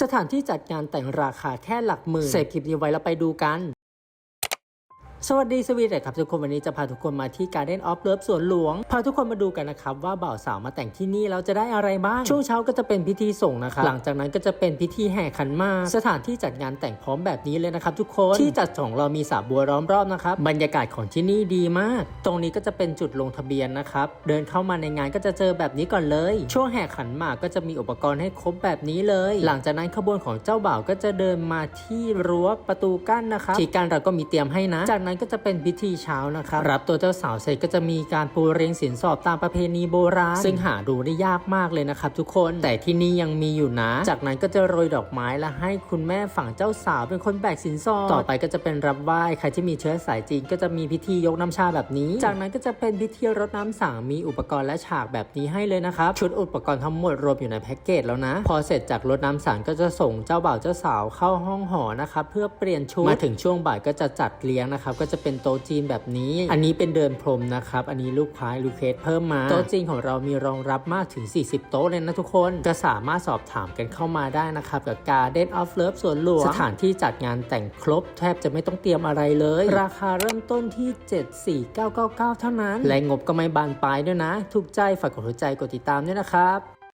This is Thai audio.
สถานที่จัดงานแต่งราคาแค่หลักหมื่นเสพคลิปนี้ไว้แล้วไปดูกัน สวัสดีสวีเดครับทุกคนวันนี้จะพาทุกคนมาที่ Garden of Love สวนหลวง พาทุกคนมาดูกันนะครับว่าบ่าวสาวมาแต่งที่นี่แล้วจะได้อะไรบ้าง ช่วงเช้าก็จะเป็นพิธีส่งนะครับหลังจากนั้นก็จะเป็นพิธีแห่ขันหมากสถานที่จัดงานแต่งพร้อมแบบนี้เลยนะครับทุกคนที่จัดของเรามีสระบัวล้อมรอบนะครับบรรยากาศของที่นี่ดีมาก ตรงนี้ก็จะเป็นจุดลงทะเบียนนะครับเดินเข้ามาในงานก็จะเจอแบบนี้ก่อนเลย ช่วงแห่ขันหมากก็จะมีอุปกรณ์ให้ครบแบบนี้เลย หลังจากนั้นขบวนของเจ้าบ่าวก็จะเดินมาที่รั้วประตูกั้นนะครับที่กั้นเราก็มีเตรียมให้นะจากนั้นก็จะเป็นพิธีเช้านะครับ รับตัวเจ้าสาวเสร็จก็จะมีการปูเรียงสินสอดตามประเพณีโบราณ ซึ่งหาดูได้ยากมากเลยนะครับทุกคน แต่ที่นี่ยังมีอยู่นะ จากนั้นก็จะโรยดอกไม้และให้คุณแม่ฝั่งเจ้าสาวเป็นคนแบกสินสอด ต่อไปก็จะเป็นรับไหว้ใครที่มีเชื้อสายจีนก็จะมีพิธียกน้ำชาแบบนี้ จากนั้นก็จะเป็นพิธีรดน้ำสังมีอุปกรณ์และฉากแบบนี้ให้เลยนะครับ ชุดอุปกรณ์ทั้งหมดรวมอยู่ในแพ็กเกจแล้วนะ พอเสร็จจากรดน้ำสังก็จะส่งเจ้าบ่าวเจ้าสาวเข้าห้องหอนะครับเพื่อเปลี่ยนชุดมาถึงช่วงบ่ายก็จะจัดเลี้ยงนะครับก็จะเป็นโต๊ะจีนแบบนี้ อันนี้เป็นเดินพรมนะครับ อันนี้ลูกค้าลูกเคสเพิ่มมา โต๊ะจีนของเรามีรองรับมากถึง 40 โต๊ะเลยนะทุกคนก็สามารถสอบถามกันเข้ามาได้นะครับ กับ Garden of Love สวนหลวงสถานที่จัดงานแต่งครบแทบจะไม่ต้องเตรียมอะไรเลย ราคาเริ่มต้นที่ 74999 เท่านั้น และงบก็ไม่บานปลายด้วยนะ ถูกใจฝากกดหัวใจกดติดตามด้วยนะครับ